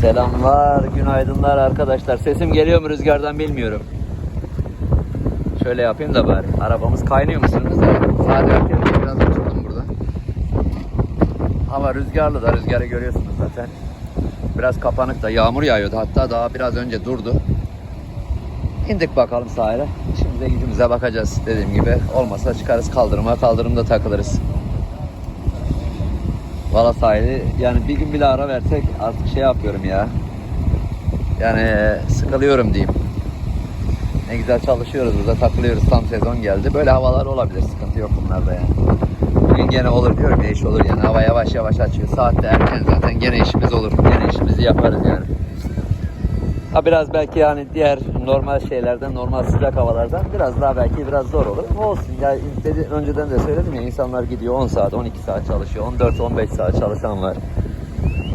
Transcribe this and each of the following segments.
Selamlar, günaydınlar arkadaşlar. Sesim geliyor mu rüzgardan bilmiyorum. Şöyle yapayım da bari. Arabamız kaynıyor musunuz? Erken biraz oturdum burada. Hava rüzgarlı da rüzgarı görüyorsunuz zaten. Biraz kapanık da yağmur yağıyordu. Hatta daha biraz önce durdu. İndik bakalım sahile. İşimize gücümüze bakacağız dediğim gibi. Olmasa çıkarız kaldırıma. Kaldırımda takılırız. Valla sahili yani bir gün bile ara versek artık şey yapıyorum ya. Yani sıkılıyorum diyeyim. Ne güzel çalışıyoruz burada takılıyoruz tam sezon geldi. Böyle havalar olabilir sıkıntı yok bunlarda yani. Bugün gene olur diyorum ya iş olur yani hava yavaş yavaş açıyor. Saatte erken zaten gene işimiz olur. Gene işimizi yaparız yani. Ha biraz belki yani diğer normal şeylerden, normal sıcak havalardan biraz daha belki biraz zor olur. Ama olsun ya dedi, önceden de söyledim ya insanlar gidiyor 10 saat, 12 saat çalışıyor. 14-15 saat çalışan var.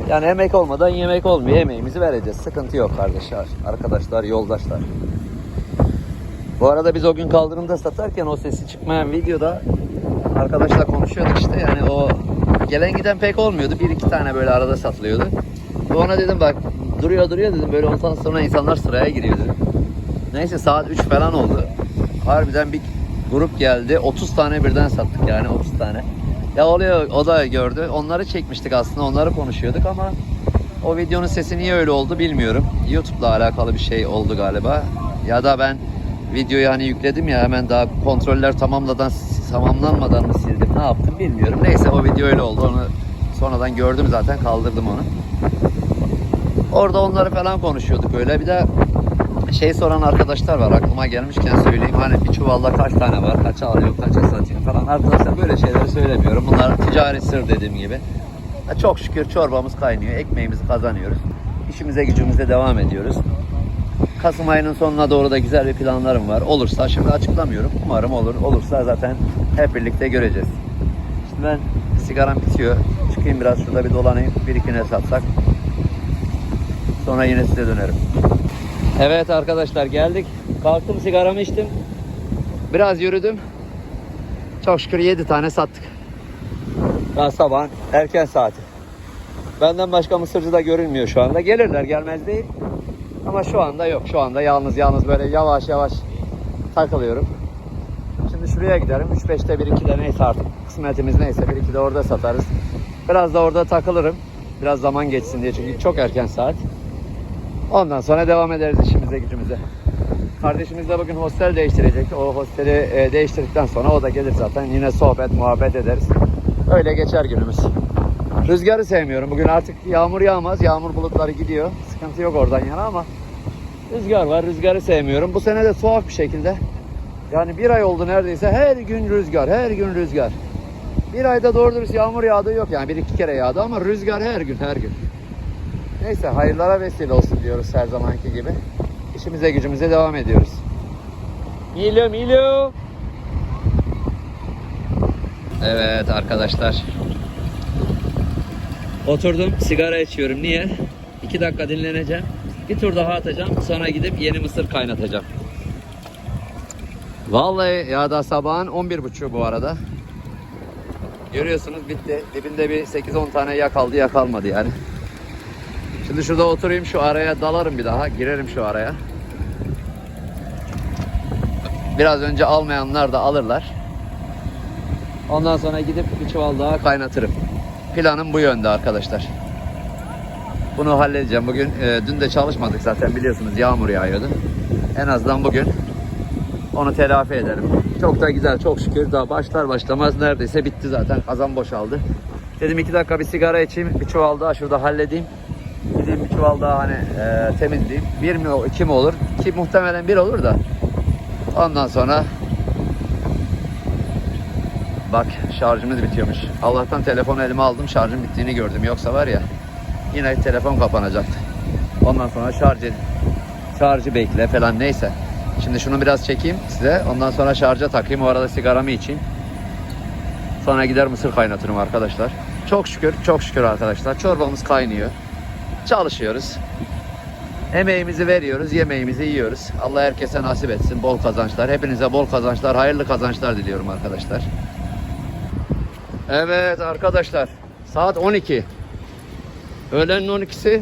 Yani emek olmadan yemek olmuyor. Emeğimizi vereceğiz. Sıkıntı yok kardeşler, arkadaşlar, yoldaşlar. Bu arada biz o gün kaldırımda satarken o sesi çıkmayan videoda arkadaşla konuşuyorduk işte yani o gelen giden pek olmuyordu. Bir iki tane böyle arada satılıyordu. Ona dedim bak duruyor duruyor dedim böyle ondan sonra insanlar sıraya giriyordu. Neyse saat 3 falan oldu. Harbiden bir grup geldi. 30 tane birden sattık yani 30 tane. Ya oluyor o da gördü. Onları çekmiştik aslında onları konuşuyorduk ama o videonun sesi niye öyle oldu bilmiyorum. YouTube'la alakalı bir şey oldu galiba. Ya da ben videoyu hani yükledim ya hemen daha kontroller tamamladan tamamlanmadan mı sildim ne yaptım bilmiyorum. Neyse o video öyle oldu. Onu sonradan gördüm zaten kaldırdım onu. Orada onları falan konuşuyorduk öyle. Bir de şey soran arkadaşlar var aklıma gelmişken söyleyeyim. Hani bir çuvalda kaç tane var, kaça alıyor, kaça satıyor falan. Arkadaşlar böyle şeyleri söylemiyorum. Bunlar ticari sır dediğim gibi. Çok şükür çorbamız kaynıyor, ekmeğimizi kazanıyoruz. İşimize gücümüze devam ediyoruz. Kasım ayının sonuna doğru da güzel bir planlarım var. Olursa şimdi açıklamıyorum. Umarım olur. Olursa zaten hep birlikte göreceğiz. Şimdi ben sigaram bitiyor. Çıkayım biraz şurada bir dolanayım. Bir iki ne satsak. Sonra yine size dönerim. Evet arkadaşlar geldik. Kalktım sigaramı içtim. Biraz yürüdüm. Çok şükür 7 tane sattık. Daha sabah erken saati. Benden başka mısırcı da görünmüyor şu anda. Gelirler gelmez değil. Ama şu anda yok. Şu anda yalnız yalnız böyle yavaş yavaş takılıyorum. Şimdi şuraya giderim. 3-5'te 1-2'de neyse artık kısmetimiz neyse 1-2'de orada satarız. Biraz da orada takılırım. Biraz zaman geçsin diye çünkü çok erken saat. Ondan sonra devam ederiz işimize gücümüze. Kardeşimiz de bugün hostel değiştirecek. O hosteli e, değiştirdikten sonra o da gelir zaten. Yine sohbet, muhabbet ederiz. Öyle geçer günümüz. Rüzgarı sevmiyorum. Bugün artık yağmur yağmaz. Yağmur bulutları gidiyor. Sıkıntı yok oradan yana ama rüzgar var. Rüzgarı sevmiyorum. Bu sene de tuhaf bir şekilde. Yani bir ay oldu neredeyse. Her gün rüzgar. Her gün rüzgar. Bir ayda doğru dürüst yağmur yağdığı yok. Yani bir iki kere yağdı ama rüzgar her gün her gün. Neyse hayırlara vesile olsun diyoruz her zamanki gibi. İşimize gücümüze devam ediyoruz. Milo Milo. Evet arkadaşlar. Oturdum sigara içiyorum. Niye? 2 dakika dinleneceğim. Bir tur daha atacağım. Sonra gidip yeni mısır kaynatacağım. Vallahi ya da sabahın 11.30 bu arada. Görüyorsunuz bitti. Dibinde bir 8-10 tane yak aldı yak almadı yani. Şimdi şurada oturayım şu araya dalarım bir daha. Girerim şu araya. Biraz önce almayanlar da alırlar. Ondan sonra gidip bir çuval daha kaynatırım. Planım bu yönde arkadaşlar. Bunu halledeceğim. Bugün e, dün de çalışmadık zaten biliyorsunuz yağmur yağıyordu. En azından bugün onu telafi ederim. Çok da güzel çok şükür daha başlar başlamaz neredeyse bitti zaten. Kazan boşaldı. Dedim iki dakika bir sigara içeyim. Bir çuval daha şurada halledeyim. Gideyim bir çuval daha hani e, temizleyeyim. Bir mi iki mi olur? Ki muhtemelen bir olur da. Ondan sonra Bak şarjımız bitiyormuş. Allah'tan telefonu elime aldım şarjım bittiğini gördüm. Yoksa var ya yine telefon kapanacaktı. Ondan sonra şarj. Şarjı bekle falan neyse. Şimdi şunu biraz çekeyim size. Ondan sonra şarja takayım. O arada sigaramı içeyim. Sonra gider mısır kaynatırım arkadaşlar. Çok şükür, çok şükür arkadaşlar. Çorbamız kaynıyor. Çalışıyoruz. Emeğimizi veriyoruz, yemeğimizi yiyoruz. Allah herkese nasip etsin. Bol kazançlar. Hepinize bol kazançlar, hayırlı kazançlar diliyorum arkadaşlar. Evet arkadaşlar. Saat 12. Öğlenin 12'si.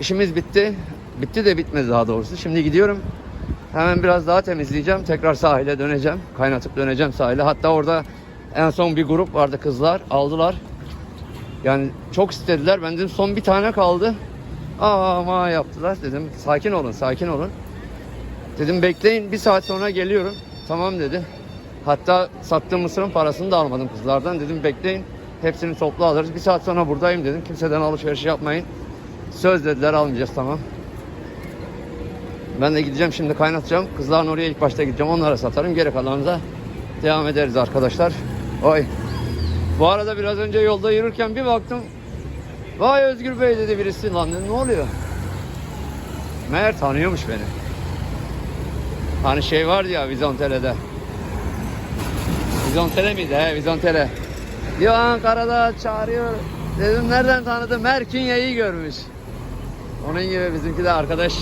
İşimiz bitti. Bitti de bitmedi daha doğrusu. Şimdi gidiyorum. Hemen biraz daha temizleyeceğim. Tekrar sahile döneceğim. Kaynatıp döneceğim sahile. Hatta orada en son bir grup vardı kızlar. Aldılar. Yani çok istediler. Ben dedim son bir tane kaldı. Ama yaptılar. Dedim sakin olun sakin olun. Dedim bekleyin bir saat sonra geliyorum. Tamam dedi. Hatta sattığım mısırın parasını da almadım kızlardan. Dedim bekleyin. Hepsini toplu alırız. Bir saat sonra buradayım dedim. Kimseden alışveriş yapmayın. Söz dediler almayacağız tamam. Ben de gideceğim şimdi kaynatacağım. Kızların oraya ilk başta gideceğim. Onlara satarım. Geri kalanını da devam ederiz arkadaşlar. Oy. Bu arada biraz önce yolda yürürken bir baktım. Vay Özgür Bey dedi birisi. Lan ne oluyor? Meğer tanıyormuş beni. Hani şey vardı ya Vizontele'de. Vizontele miydi? He Vizontele. Diyor Ankara'da çağırıyor. Dedim nereden tanıdım? Merkinya'yı görmüş. Onun gibi bizimki de arkadaş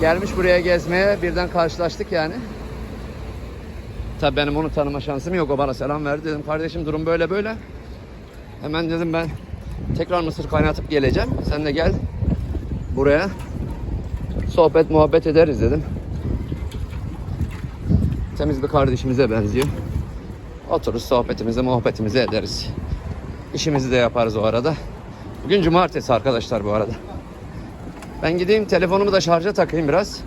gelmiş buraya gezmeye. Birden karşılaştık yani. Tabii benim onu tanıma şansım yok. O bana selam verdi. Dedim kardeşim durum böyle böyle. Hemen dedim ben tekrar mısır kaynatıp geleceğim. Sen de gel buraya. Sohbet muhabbet ederiz dedim. Temiz bir kardeşimize benziyor. Otururuz sohbetimizi muhabbetimizi ederiz. İşimizi de yaparız o arada. Bugün cumartesi arkadaşlar bu arada. Ben gideyim telefonumu da şarja takayım biraz.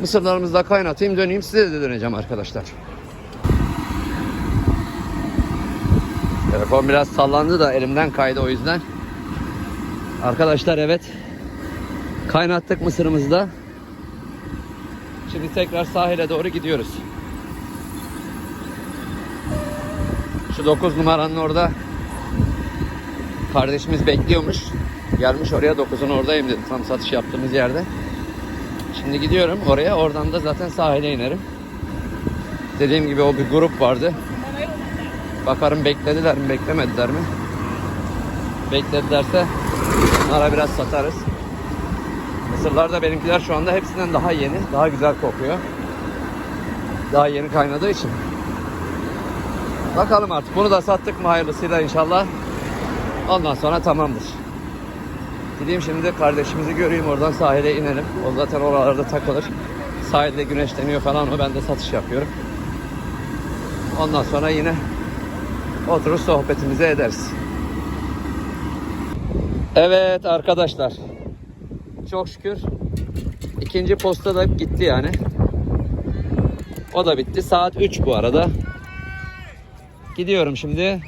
Mısırlarımızı da kaynatayım döneyim size de döneceğim arkadaşlar. Telefon biraz sallandı da elimden kaydı o yüzden. Arkadaşlar evet. Kaynattık mısırımızı da. Şimdi tekrar sahile doğru gidiyoruz. Şu 9 numaranın orada kardeşimiz bekliyormuş. Gelmiş oraya 9'un oradayım dedi. Tam satış yaptığımız yerde. Şimdi gidiyorum oraya. Oradan da zaten sahile inerim. Dediğim gibi o bir grup vardı. Bakarım beklediler mi beklemediler mi? Bekledilerse onlara biraz satarız. Mısırlar da benimkiler şu anda hepsinden daha yeni. Daha güzel kokuyor. Daha yeni kaynadığı için. Bakalım artık. Bunu da sattık mı hayırlısıyla inşallah. Ondan sonra tamamdır. Gideyim şimdi kardeşimizi göreyim oradan sahile inelim. O zaten oralarda takılır. Sahilde güneşleniyor falan o ben de satış yapıyorum. Ondan sonra yine oturur sohbetimizi ederiz. Evet arkadaşlar. Çok şükür ikinci posta da gitti yani. O da bitti. Saat 3 bu arada. Gidiyorum şimdi.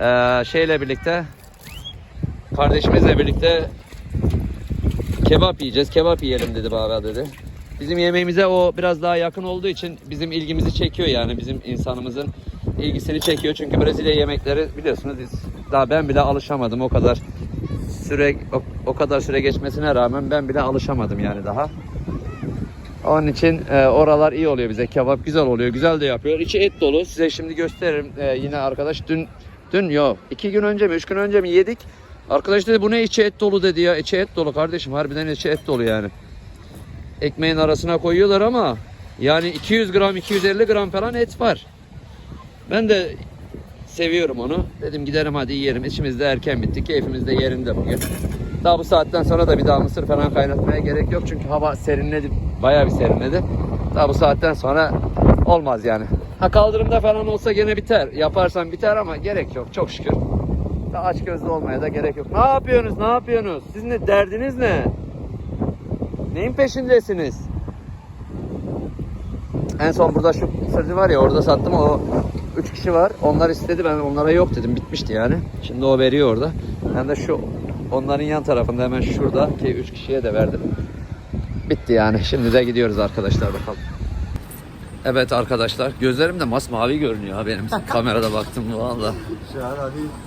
Ee, şeyle birlikte kardeşimizle birlikte kebap yiyeceğiz. Kebap yiyelim dedi baba dedi. Bizim yemeğimize o biraz daha yakın olduğu için bizim ilgimizi çekiyor yani bizim insanımızın ilgisini çekiyor. Çünkü Brezilya yemekleri biliyorsunuz biz daha ben bile alışamadım o kadar süre o, o kadar süre geçmesine rağmen ben bile alışamadım yani daha. Onun için e, oralar iyi oluyor bize. Kebap güzel oluyor. Güzel de yapıyor. İçi et dolu. Size şimdi gösteririm. E, yine arkadaş dün dün yok. iki gün önce mi üç gün önce mi yedik. Arkadaş dedi bu ne içi et dolu dedi ya. İçi et dolu kardeşim. Harbiden içi et dolu yani. Ekmeğin arasına koyuyorlar ama yani 200 gram 250 gram falan et var. Ben de seviyorum onu. Dedim gidelim hadi yiyelim. İşimiz de erken bitti. Keyfimiz de yerinde bugün. Daha bu saatten sonra da bir daha mısır falan kaynatmaya gerek yok. Çünkü hava serinledi. Bayağı bir serinledi. Daha bu saatten sonra olmaz yani. Ha kaldırımda falan olsa gene biter. Yaparsan biter ama gerek yok. Çok şükür. Daha aç gözlü olmaya da gerek yok. Ne yapıyorsunuz? Ne yapıyorsunuz? Sizin ne derdiniz ne? Neyin peşindesiniz? En son burada şu sözü var ya orada sattım o 3 kişi var. Onlar istedi ben onlara yok dedim. Bitmişti yani. Şimdi o veriyor orada. Ben de şu onların yan tarafında hemen şurada ki 3 kişiye de verdim. Bitti yani. Şimdi de gidiyoruz arkadaşlar bakalım. Evet arkadaşlar gözlerim de masmavi görünüyor ha benim kamerada baktım valla. Şu an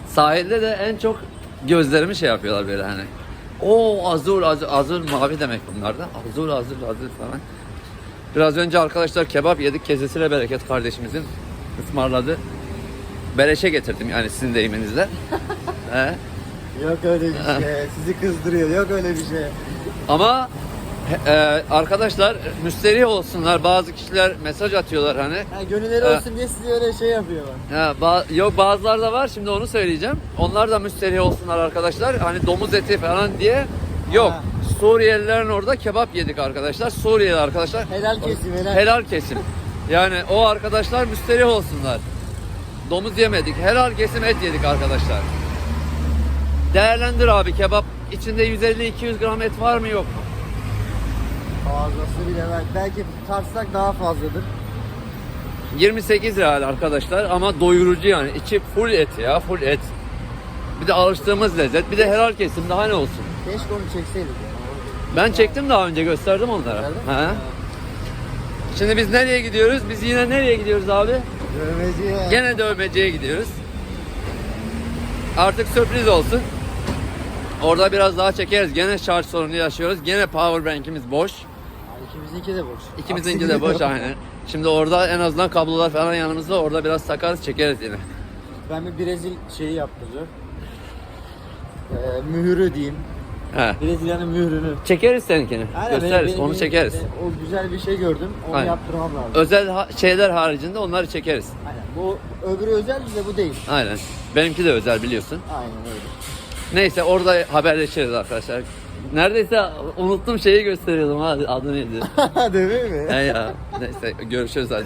Sahilde de en çok gözlerimi şey yapıyorlar böyle hani. O azur azur, azur mavi demek bunlarda. Azur azur azur falan. Biraz önce arkadaşlar kebap yedik. Kesesiyle bereket kardeşimizin ısmarladı. Beleşe getirdim yani sizin deyiminizle. He. yok öyle bir şey. Sizi kızdırıyor. Yok öyle bir şey. Ama e, arkadaşlar müsterih olsunlar. Bazı kişiler mesaj atıyorlar hani. Ha, gönülleri Ha. olsun diye sizi öyle şey yapıyorlar. Ha, ba- yok bazıları da var şimdi onu söyleyeceğim. Onlar da müsterih olsunlar arkadaşlar. Hani domuz eti falan diye Yok. Ha. Suriyelilerin orada kebap yedik arkadaşlar. Suriyeli arkadaşlar. Helal kesim helal. Helal kesim. Yani o arkadaşlar müsterih olsunlar. Domuz yemedik. Helal kesim et yedik arkadaşlar. Değerlendir abi kebap içinde 150-200 gram et var mı yok mu? Fazlası bile var. Belki tartsak daha fazladır. 28 real arkadaşlar ama doyurucu yani. İçi full et ya full et. Bir de alıştığımız lezzet. Bir de helal kesim daha ne olsun. Keşke onu çekseydik ya. Ben çektim daha önce gösterdim onlara. Mi? He. Şimdi biz nereye gidiyoruz? Biz yine nereye gidiyoruz abi? Dövmeci ya. Gene dövmeciye gidiyoruz. Artık sürpriz olsun. Orada biraz daha çekeriz. Gene şarj sorunu yaşıyoruz. Gene power bank'imiz boş. İkimizinki de boş. İkimizinki de boş aynen. Şimdi orada en azından kablolar falan yanımızda. Orada biraz takarız çekeriz yine. Ben bir Brezil şeyi yaptıracağım. Ee, mühürü diyeyim. He. Brezilya'nın mührünü. Çekeriz seninkini. Aynen, Gösteririz. benim- onu benim- çekeriz. O güzel bir şey gördüm. Onu Aynen. yaptırmam lazım. Özel ha- şeyler haricinde onları çekeriz. Aynen. Bu öbürü özel de bu değil. Aynen. Benimki de özel biliyorsun. Aynen öyle. Neyse orada haberleşiriz arkadaşlar. Neredeyse unuttum şeyi gösteriyordum ha adı neydi? Değil mi? He ya. Neyse görüşürüz hadi.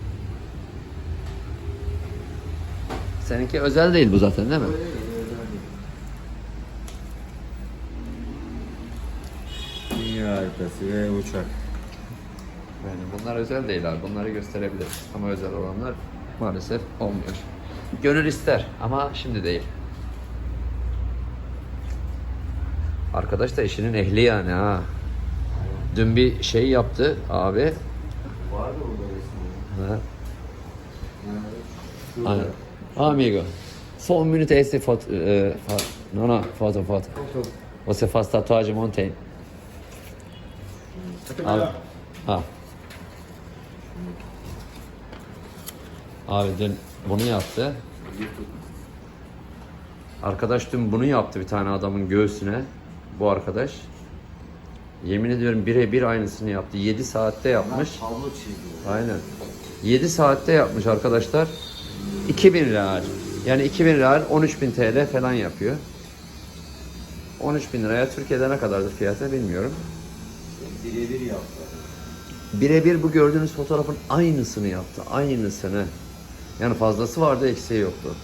Seninki özel değil bu zaten değil mi? Dünya haritası ve uçak. Yani bunlar özel değil abi. Bunları gösterebiliriz. Ama özel olanlar maalesef olmuyor. Gönül ister ama şimdi değil. Arkadaş da işinin ehli yani ha. Dün bir şey yaptı abi. Var da burada resmi. Ha. Şurada. Aynen. Amigo. Só um minuto esse foto. eh, fa- não, não, foto, foto. Você faz tatuagem ontem. Abi. Ha. Abi dün bunu yaptı. Arkadaş dün bunu yaptı bir tane adamın göğsüne. Bu arkadaş. Yemin ediyorum birebir aynısını yaptı. 7 saatte yapmış. Aynen. 7 saatte yapmış arkadaşlar. 2000 real. Yani 2000 real 13.000 TL falan yapıyor. 13.000 liraya Türkiye'de ne kadardır fiyatı bilmiyorum. Birebir yaptı. Birebir bu gördüğünüz fotoğrafın aynısını yaptı. Aynısını. Yani fazlası vardı eksiği yoktu.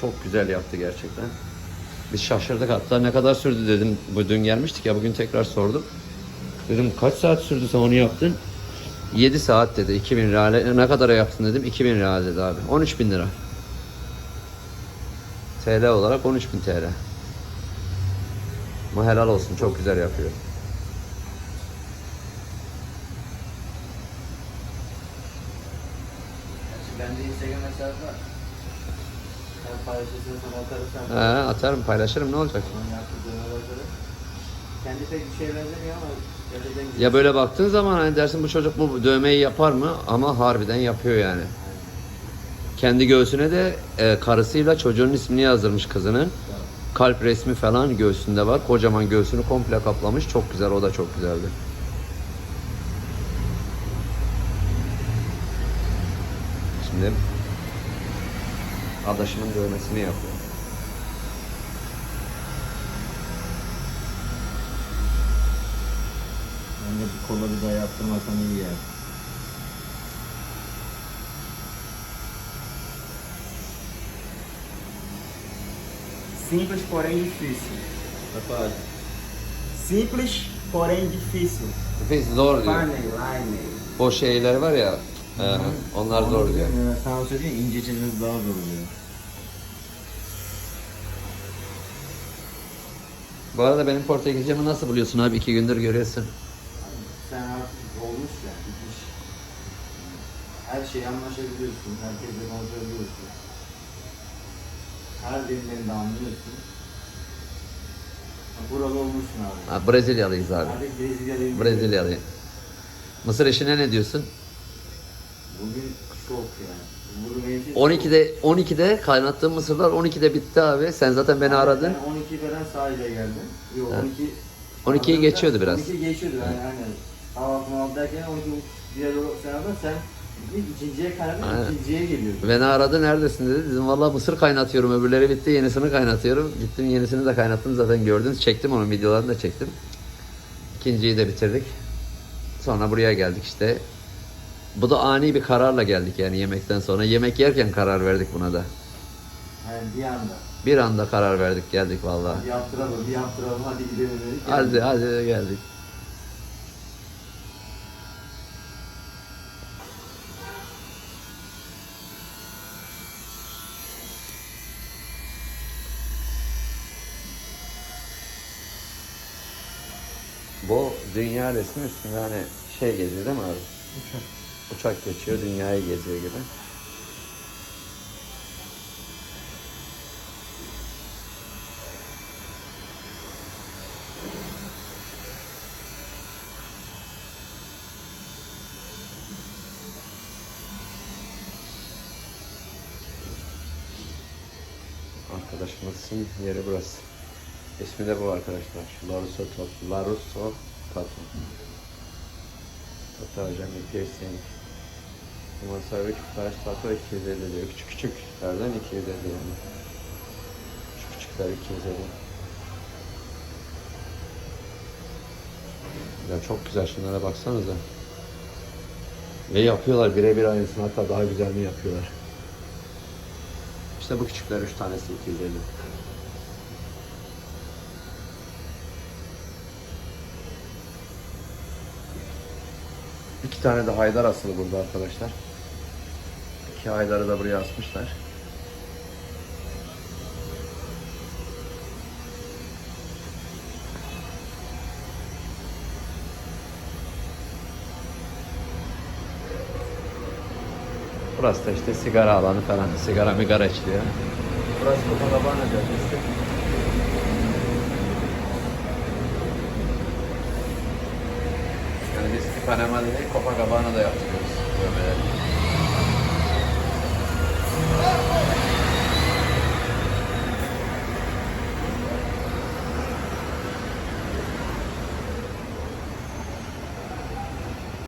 Çok güzel yaptı gerçekten. Biz şaşırdık hatta ne kadar sürdü dedim. Bu dün gelmiştik ya bugün tekrar sordum. Dedim kaç saat sürdü sen onu yaptın? 7 saat dedi 2000 real. E, Ne kadara yaptın dedim 2000 real dedi abi. 13 bin lira. TL olarak 13 bin TL. Ama helal olsun çok güzel yapıyor. Bende Instagram hesabı var. He, atarım paylaşırım ne olacak? Kendi pek bir şeye benzemiyor ama. Ya böyle baktığın zaman hani dersin bu çocuk bu dövmeyi yapar mı? Ama harbiden yapıyor yani. Kendi göğsüne de e, karısıyla çocuğun ismini yazdırmış kızının. Kalp resmi falan göğsünde var. Kocaman göğsünü komple kaplamış. Çok güzel o da çok güzeldi. Şimdi adaşımın dövmesini yapıyor. Bence bir kola bir daha yaptırmasan iyi yani. Simples, porém difícil. Rapaz, Simples, porém difícil. Biz zor diyor. Funny, line. O şeyler var ya e, onlar zor diyor. Yani sana söyleyeyim ince çizmesi daha zor oluyor. Bu arada benim Portekizcemi nasıl buluyorsun abi? iki gündür görüyorsun. Sen artık olmuş ya, bitmiş. Her şeyi anlaşabiliyorsun, herkesle konuşabiliyorsun. Her dilinden de anlıyorsun. Buralı olmuşsun abi. Ha, Brezilyalıyız abi. Artık. Brezilyalıyım. Mısır işine ne diyorsun? Bugün şok yani. Bugün benim için 12'de 12'de kaynattığım mısırlar 12'de bitti abi. Sen zaten beni aradın. Ben 12 falan sahile geldim. Yok Ha. 12... 12'yi geçiyordu biraz. 12 geçiyordu yani aynen. Kahvaltı muhabbet derken 12 diğer doğru sen aradın sen ikinciye kaynadın Aynen. ikinciye geliyorsun. Beni aradı neredesin dedi. Dedim valla mısır kaynatıyorum öbürleri bitti yenisini kaynatıyorum. Gittim yenisini de kaynattım zaten gördünüz. Çektim onun videolarını da çektim. İkinciyi de bitirdik. Sonra buraya geldik işte. Bu da ani bir kararla geldik yani yemekten sonra. Yemek yerken karar verdik buna da. Yani bir anda. Bir anda karar verdik geldik valla. Bir yaptıralım, bir yaptıralım hadi gidelim dedik. Hadi hadi geldik. Bu dünya resmi üstünde hani şey geziyor değil mi abi? Uçak. Uçak geçiyor, dünyayı geziyor gibi. Arkadaşımızın yeri burası. İsmi de bu arkadaşlar. Larusso Tattoo. Larusso Tattoo. Tatuaj and piercing. Human Service Flash Tattoo 250 diyor. Küçük küçüklerden 250 yani. Küçük küçük küçükler 250. Ya çok güzel şunlara baksanıza. Ve yapıyorlar birebir aynısını hatta daha güzelini yapıyorlar. İşte bu küçükler 3 tanesi 250. İki tane de haydar asılı burada arkadaşlar. İki haydarı da buraya asmışlar. Burası da işte sigara alanı falan. Sigara migara içiliyor. Burası Copacabana Panama'da değil, Copacabana'da yaptırıyoruz dövmeleri.